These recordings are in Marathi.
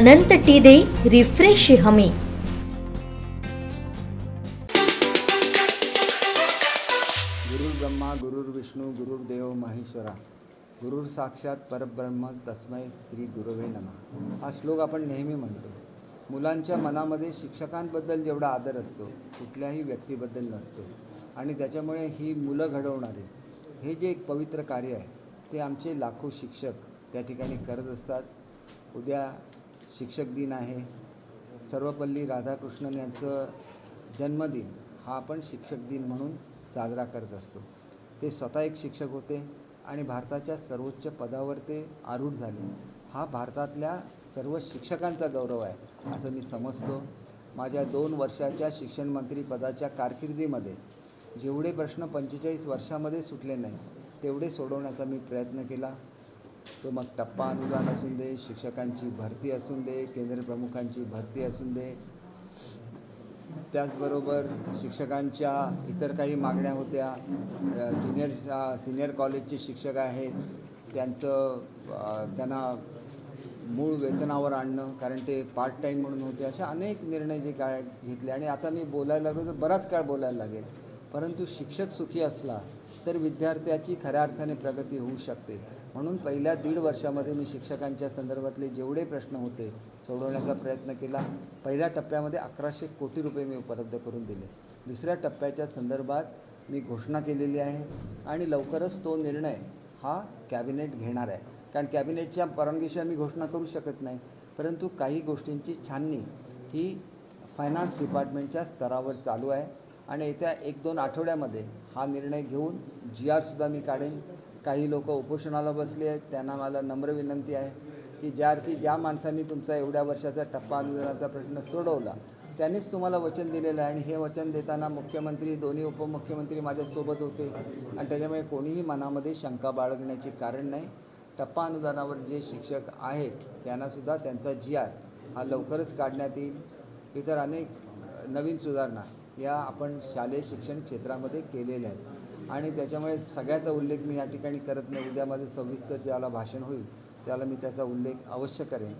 अनंत टी दे रिफ्रेश हमी. गुरुर ब्रह्मा गुरुर्विष्णू गुरुर्देव महेश्वरा. गुरुर साक्षात परब्रह्म तस्मै श्री गुरुवे नमः. हा श्लोक आपण नेहमी म्हणतो. मुलांच्या मनामध्ये शिक्षकांबद्दल जेवढा आदर असतो कुठल्याही व्यक्तीबद्दल नसतो. आणि त्याच्यामुळे ही मुलं घडवणारे हे जे एक पवित्र कार्य आहे ते आमचे लाखो शिक्षक त्या ठिकाणी करत असतात. उद्या शिक्षक दिन आहे. सर्वपल्ली राधाकृष्णन यांचं जन्मदिन हा आपण शिक्षक दिन म्हणून साजरा करत असतो. ते स्वतः एक शिक्षक होते आणि भारताच्या सर्वोच्च पदावर ते आरूढ झाले. हा भारतातल्या सर्व शिक्षकांचा गौरव आहे असं मी समजतो. माझ्या दोन वर्षाच्या शिक्षण मंत्री पदाच्या कारकिर्दीमध्ये जेवढे प्रश्न पंचेचाळीस वर्षामध्ये सुटले नाही तेवढे सोडवण्याचा मी प्रयत्न केला. तो मग टप्पा अनुदान असून दे शिक्षकांची भरती असून दे केंद्र प्रमुखांची भरती असून दे. त्याचबरोबर शिक्षकांच्या इतर काही मागण्या होत्या. ज्युनियर सिनियर कॉलेजचे शिक्षक आहेत. त्यांचं त्यांना मूळ वेतनावर आणणं कारण ते पार्ट टाईम म्हणून होते. अशा अनेक निर्णय जे काय घेतले. आणि आता मी बोलायला लागलो तर बराच काळ बोलायला लागेल. परंतु शिक्षक सुखी असला तर विद्यार्थ्याची खऱ्या अर्थाने प्रगती होऊ शकते. म्हणून पहिल्या दीड वर्षामध्ये मी शिक्षकांच्या संदर्भातले जेवढे प्रश्न होते सोडवण्याचा प्रयत्न केला. पहिल्या टप्प्यामध्ये अकराशे कोटी रुपये मी उपलब्ध करून दिले. दुसऱ्या टप्प्याच्या संदर्भात मी घोषणा केलेली आहे आणि लवकरच तो निर्णय हा कॅबिनेट घेणार आहे. कारण कॅबिनेटच्या परवानगीशिवाय मी घोषणा करू शकत नाही. परंतु काही गोष्टींची छाननी ही फायनान्स डिपार्टमेंटच्या स्तरावर चालू आहे. आणि येत्या एक दोन आठवड्यामध्ये हा निर्णय घेऊन जी आरसुद्धा मी काढेन. काही लोक उपोषणाला बसले आहेत. त्यांना मला नम्र विनंती आहे की ज्या अर्थी ज्या माणसांनी तुमचा एवढ्या वर्षाचा टप्पा अनुदानाचा प्रश्न सोडवला त्यांनीच तुम्हाला वचन दिलेलं आहे. आणि हे वचन देताना मुख्यमंत्री दोन्ही उपमुख्यमंत्री माझ्यासोबत होते. आणि त्याच्यामुळे कोणीही मनामध्ये शंका बाळगण्याचे कारण नाही. टप्पा अनुदानावर जे शिक्षक आहेत त्यांनासुद्धा त्यांचा जी आर हा लवकरच काढण्यात येईल. इतर अनेक नवीन सुधारणा या आपण शालेय शिक्षण क्षेत्रामध्ये केलेल्या आहेत. आणि त्याच्यामुळे सगळ्याचा उल्लेख मी या ठिकाणी करत नाही. उद्या माझं सविस्तर ज्याला भाषण होईल त्याला मी त्याचा उल्लेख अवश्य करेन.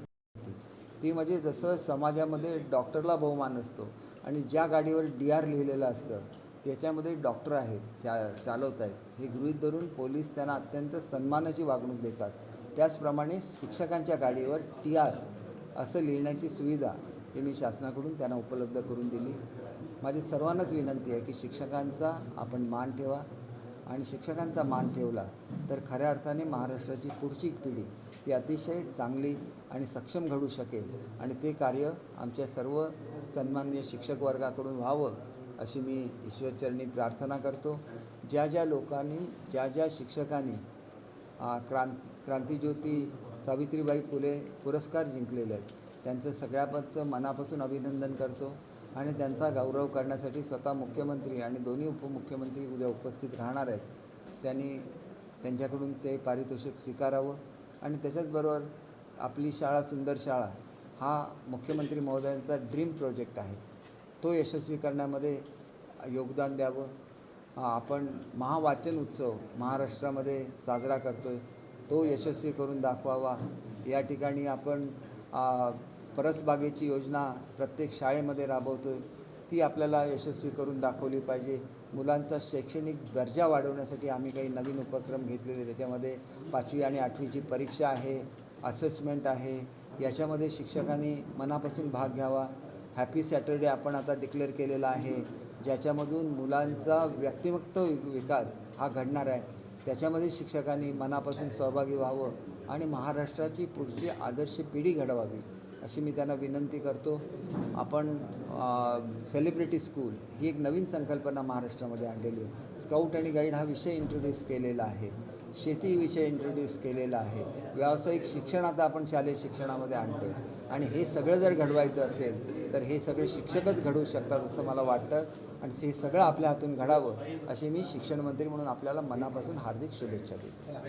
ती म्हणजे जसं समाजामध्ये डॉक्टरला बहुमान असतो आणि ज्या गाडीवर डी आर लिहिलेलं असतं त्याच्यामध्ये डॉक्टर आहेत चा चालवत आहेत. हे गृहीत धरून पोलीस त्यांना अत्यंत सन्मानाची वागणूक देतात. त्याचप्रमाणे शिक्षकांच्या गाडीवर टी आर असं लिहिण्याची सुविधा ही मी शासनाकडून त्यांना उपलब्ध करून दिली. माझी सर्वांनाच विनंती आहे की शिक्षकांचा आपण मान ठेवा आणि शिक्षकांचा मान ठेवला तर खऱ्या अर्थाने महाराष्ट्राची पुढची पिढी ती अतिशय चांगली आणि सक्षम घडू शकेल आणि ते कार्य आमच्या सर्व सन्माननीय शिक्षक वर्गाकडून व्हावं अशी मी ईश्वरचरणी प्रार्थना करतो. ज्या ज्या लोकांनी ज्या ज्या शिक्षकांनी क्रां क्रांत क्रांतिज्योती सावित्रीबाई फुले पुरस्कार जिंकलेले आहेत त्यांचं सगळ्यापचं मनापासून अभिनंदन करतो. आणि त्यांचा गौरव करण्यासाठी स्वतः मुख्यमंत्री आणि दोन्ही उपमुख्यमंत्री उद्या उपस्थित राहणार आहेत. त्यांनी त्यांच्याकडून ते पारितोषिक स्वीकारावं आणि त्याच्याचबरोबर आपली शाळा सुंदर शाळा हा मुख्यमंत्री महोदयांचा ड्रीम प्रोजेक्ट आहे. तो यशस्वी करण्यामध्ये योगदान द्यावं. आपण महावाचन उत्सव महाराष्ट्रामध्ये साजरा करतो आहे तो यशस्वी करून दाखवावा. या ठिकाणी आपण परसबागेची योजना प्रत्येक शाळेमध्ये राबवतो ती आपल्याला यशस्वी करून दाखवली पाहिजे. मुलांचा शैक्षणिक दर्जा वाढवण्यासाठी आम्ही काही नवीन उपक्रम घेतलेले त्याच्यामध्ये पाचवी आणि आठवीची परीक्षा आहे असेसमेंट आहे. याच्यामध्ये शिक्षकांनी मनापासून भाग घ्यावा. हॅपी सॅटर्डे आपण आता डिक्लेअर केलेला आहे. ज्याच्यामधून मुलांचा व्यक्तिमत्व विकास हा घडणार आहे. त्याच्यामध्ये शिक्षकांनी मनापासून सहभागी व्हावं आणि महाराष्ट्राची पुढची आदर्श पिढी घडवावी. अशी मी त्यांना विनंती करतो. आपण सेलिब्रिटी स्कूल ही एक नवीन संकल्पना महाराष्ट्रामध्ये आणलेली आहे. स्काउट आणि गाईड हा विषय इंट्रोड्यूस केलेला आहे. शेती विषय इंट्रोड्यूस केलेला आहे. व्यावसायिक शिक्षण आता आपण शालेय शिक्षणामध्ये आणतो आणि हे सगळं जर घडवायचं असेल तर हे सगळे शिक्षकच घडवू शकतात असं मला वाटतं. आणि हे सगळं आपल्या हातून घडावं अशी मी शिक्षण मंत्री म्हणून आपल्याला मनापासून हार्दिक शुभेच्छा देतो.